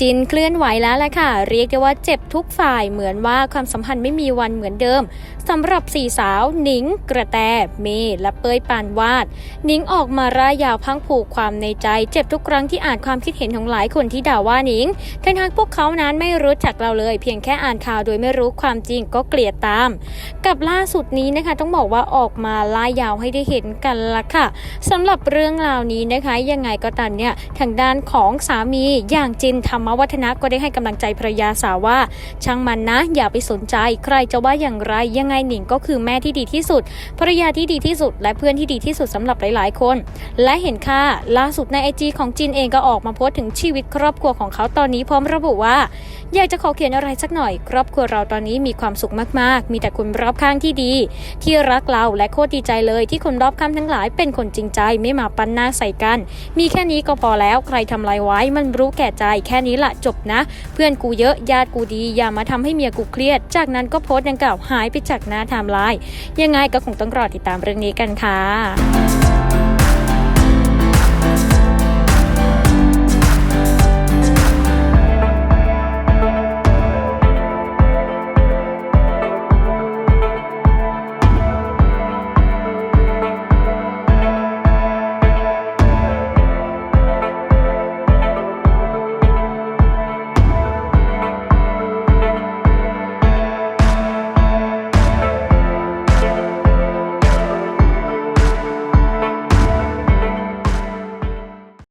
จินเคลื่อนไหวแล้วแหละค่ะ เรียกได้ว่าเจ็บทุกฝ่ายเหมือนว่าความสัมพันธ์ไม่มีวันเหมือนเดิมสำหรับสี่สาวหนิง กระแตเมและเป้ยปานวาดหนิงออกมาร่ายยาวพังผูกความในใจ เจ็บทุกครั้งที่อ่านความคิดเห็นของหลายคนที่ด่าว่าหนิงทั้งทางพวกเขานั้นไม่รู้จักเราเลย เพียงแค่อ่านข่าวโดยไม่รู้ความจริงก็เกลียดตาม กับล่าสุดนี้นะคะ ต้องบอกว่าออกมาล่ายยาวให้ได้เห็นกันละค่ะสำหรับเรื่องราวนี้นะคะ ยังไงก็ตามเนี่ยทางด้านของสามีอย่างจินธรรมวัฒนะก็ได้ให้กำลังใจภรรยาสาวว่า ช่างมันนะ อย่าไปสนใจ ใครจะว่าอย่างไรยังไงหนิงก็คือแม่ที่ดีที่สุด ภรรยาที่ดีที่สุด และเพื่อนที่ดีที่สุดสำหรับหลาย ๆ คน และเห็นค่าล่าสุดในไอจีของจินเองก็ออกมาโพสต์ถึงชีวิตครอบครัวของเขาตอนนี้พร้อมระบุว่า อยากจะขอเขียนอะไรสักหน่อย ครอบครัวเราตอนนี้มีความสุขมาก ๆ มีแต่คนรอบข้างที่ดี ที่รักเราและโคตรดีใจเลยที่คนรอบข้างทั้งหลาย เป็นคนจริงใจไม่มาปั้นหน้าใส่กัน มีแค่นี้ก็พอแล้วใครทำอะไรไว้มันรู้แก่ใจแค่นี้ละจบนะ เพื่อนกูเยอะญาติกูดีอย่ามาทำให้เมียกูเครียด จากนั้นก็โพสต์ดังกล่าวหายไปจากหน้าไทม์ไลน์ยังไงก็คงต้องรอติดตามเรื่องนี้กันค่ะ